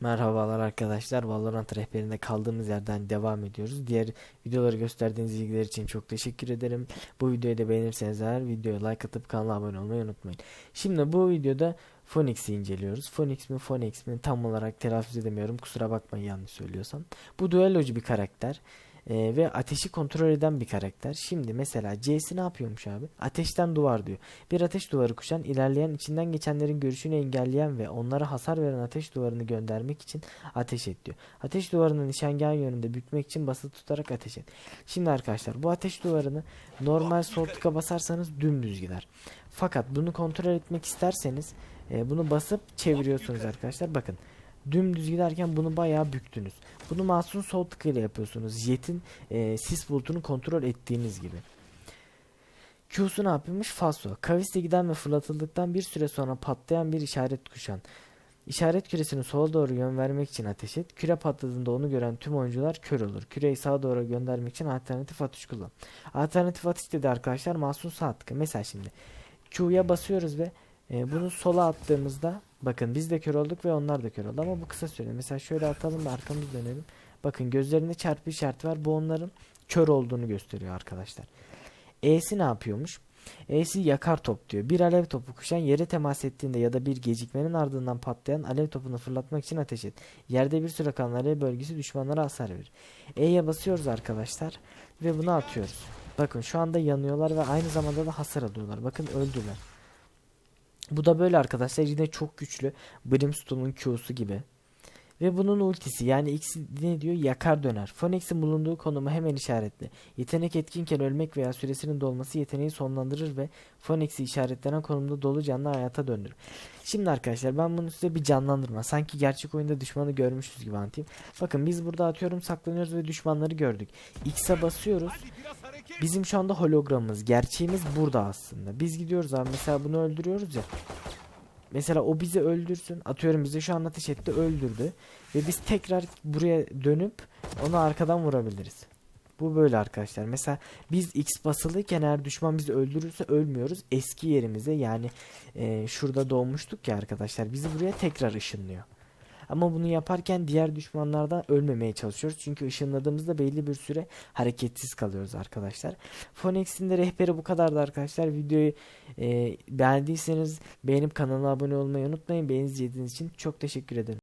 Merhabalar arkadaşlar. Valorant rehberinde kaldığımız yerden devam ediyoruz. Diğer videoları gösterdiğiniz ilgiler için çok teşekkür ederim. Bu videoyu da beğenirseniz eğer videoya like atıp kanala abone olmayı unutmayın. Şimdi bu videoda Phoenix'i inceliyoruz. Phoenix mi Phoenix mi tam olarak telaffuz edemiyorum. Kusura bakmayın yanlış söylüyorsam. Bu duellocu bir karakter. Ee, ve ateşi kontrol eden bir karakter. Şimdi mesela C'si ne yapıyormuş abi? Ateşten duvar diyor. Bir ateş duvarı kuşan, ilerleyen içinden geçenlerin görüşünü engelleyen ve onlara hasar veren ateş duvarını göndermek için ateş et diyor. Ateş duvarını nişangah yönünde bükmek için basılı tutarak ateş et. Şimdi arkadaşlar bu ateş duvarını normal sol tıka basarsanız dümdüz gider. Fakat bunu kontrol etmek isterseniz e, bunu basıp çeviriyorsunuz arkadaşlar. Bakın dümdüz giderken bunu bayağı büktünüz. Bunu mouse'un sol tıkıyla yapıyorsunuz. Jet'in e, sis bulutunu kontrol ettiğiniz gibi. Q'su ne yapıyormuş? Falso. Kavisle giden ve fırlatıldıktan bir süre sonra patlayan bir işaret kuşan. İşaret küresini sola doğru yön vermek için ateş et. Küre patladığında onu gören tüm oyuncular kör olur. Küreyi sağa doğru göndermek için alternatif atış kullan. Alternatif atış dedi arkadaşlar mouse'un sağ tıkı. Mesela şimdi Q'ya basıyoruz ve e, bunu sola attığımızda bakın biz de kör olduk ve onlar da kör oldu ama bu kısa süre. Mesela şöyle atalım da arkamız dönelim. Bakın gözlerinde çarpı işareti var. Bu onların kör olduğunu gösteriyor arkadaşlar. E'si ne yapıyormuş? E'si yakar top diyor. Bir alev topu kuşan yere temas ettiğinde ya da bir gecikmenin ardından patlayan alev topunu fırlatmak için ateş et. Yerde bir süre kalan alev bölgesi düşmanlara hasar verir. E'ye basıyoruz arkadaşlar ve bunu atıyoruz. Bakın şu anda yanıyorlar ve aynı zamanda da hasar alıyorlar. Bakın öldüler. Bu da böyle arkadaşlar yine çok güçlü. Brimstone'un Q'su gibi. Ve bunun ultisi yani X ne diyor? Yakar döner. Phoenix'in bulunduğu konumu hemen işaretle. Yetenek etkinken ölmek veya süresinin dolması yeteneği sonlandırır ve Phoenix'i işaretlenen konumda dolu canlı hayata döndürür. Şimdi arkadaşlar ben bunu size bir canlandırma. Sanki gerçek oyunda düşmanı görmüşüz gibi anlatayım. Bakın biz burada atıyorum saklanıyoruz ve düşmanları gördük. X'e basıyoruz. Bizim şu anda hologramımız, gerçeğimiz burada aslında. Biz gidiyoruz abi mesela bunu öldürüyoruz ya. Mesela o bizi öldürsün. Atıyorum bize şu an ateş etti öldürdü. Ve biz tekrar buraya dönüp onu arkadan vurabiliriz. Bu böyle arkadaşlar. Mesela biz X basılıyken eğer düşman bizi öldürürse ölmüyoruz. Eski yerimize yani e, şurada doğmuştuk ya arkadaşlar. Bizi buraya tekrar ışınlıyor. Ama bunu yaparken diğer düşmanlardan ölmemeye çalışıyoruz. Çünkü ışınladığımızda belli bir süre hareketsiz kalıyoruz arkadaşlar. Phoenix'in de rehberi bu kadardı arkadaşlar. Videoyu e, beğendiyseniz beğenip kanala abone olmayı unutmayın. İzlediğiniz için çok teşekkür ederim.